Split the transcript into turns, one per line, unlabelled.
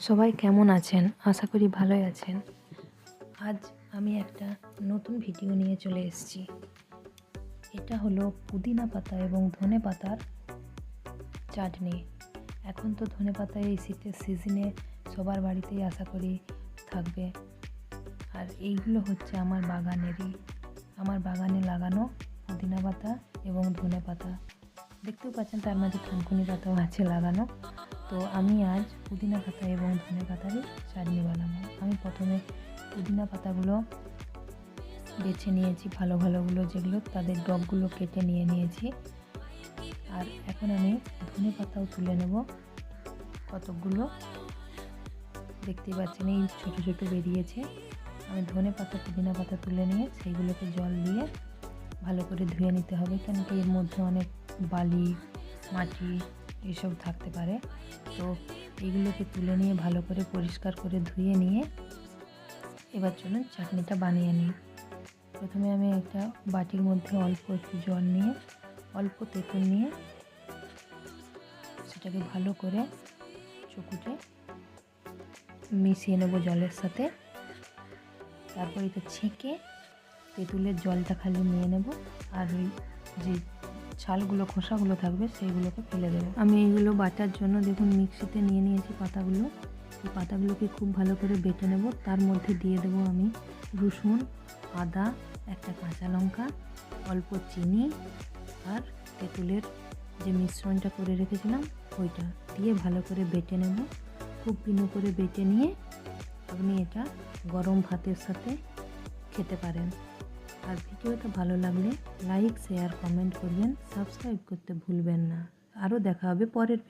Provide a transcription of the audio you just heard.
সবাই কেমন আছেন? আশা করি ভালোই আছেন। আজ আমি একটা নতুন ভিডিও নিয়ে চলে এসেছি। এটা হলো পুদিনা পাতা এবং ধনে পাতার চাটনি। এখন তো ধনে পাতা এই শীতের সিজনে সবার বাড়িতেই আশা করি থাকবে। আর এইগুলো হচ্ছে আমার বাগানেরই। আমার বাগানে লাগানো পুদিনা পাতা এবং ধনে পাতা। দেখতেও পাচ্ছেন তার মাঝে থানকুনি পাতাও আছে লাগানো। তো আমি আজ পুদিনা পাতা এবং ধনে পাতারই চাটনি বানাবো। আমি প্রথমে পুদিনা পাতাগুলো বেছে নিয়েছি, ভালো ভালোগুলো যেগুলো তাদের ডগগুলো কেটে নিয়ে নিয়েছি। আর এখন আমি ধনে পাতাও তুলে নেব। কতকগুলো দেখতেই পাচ্ছেন, এই ছোটো ছোটো বেরিয়েছে। আমি ধনে পাতা, পুদিনা পাতা তুলে নিয়ে সেইগুলোকে জল দিয়ে ভালো করে ধুয়ে নিতে হবে কেন কি এর মধ্যে অনেক বালি, মাটি এসব থাকতে পারে। তো এইগুলোকে তুলে নিয়ে ভালো করে পরিষ্কার করে ধুয়ে নিয়ে এবার চলুন চাটনিটা বানিয়ে নিই। প্রথমে আমি একটা বাটির মধ্যে অল্প একটু জল নিয়ে, অল্প তেঁতুল নিয়ে সেটাকে ভালো করে চকুটে মিশিয়ে নেব জলের সাথে। তারপর এটা ছেঁকে তেঁতুলের জলটা খালি নিয়ে নেব। আর ওই যে ছালগুলো খোসাগুলো থাকবে, সেইগুলোকে ফেলে দেবো। আমি এইগুলো বাটার জন্য দেখুন, মিক্সিতে নিয়ে নিয়েছি পাতাগুলো। এই পাতাগুলোকে খুব ভালো করে বেটে নেব। তার মধ্যে দিয়ে দেবো আমি রসুন, আদা, একটা কাঁচা লঙ্কা, অল্প চিনি আর তেঁতুলের যে মিশ্রণটা করে রেখেছিলাম, ওইটা দিয়ে ভালো করে বেটে নেব। খুব পিনো করে বেটে নিয়ে আপনি এটা গরম ভাতের সাথে খেতে পারেন। আর ভিডিওটা ভালো লাগলে লাইক শেয়ার কমেন্ট করবেন সাবস্ক্রাইব করতে ভুলবেন না। আরও দেখা হবে পরের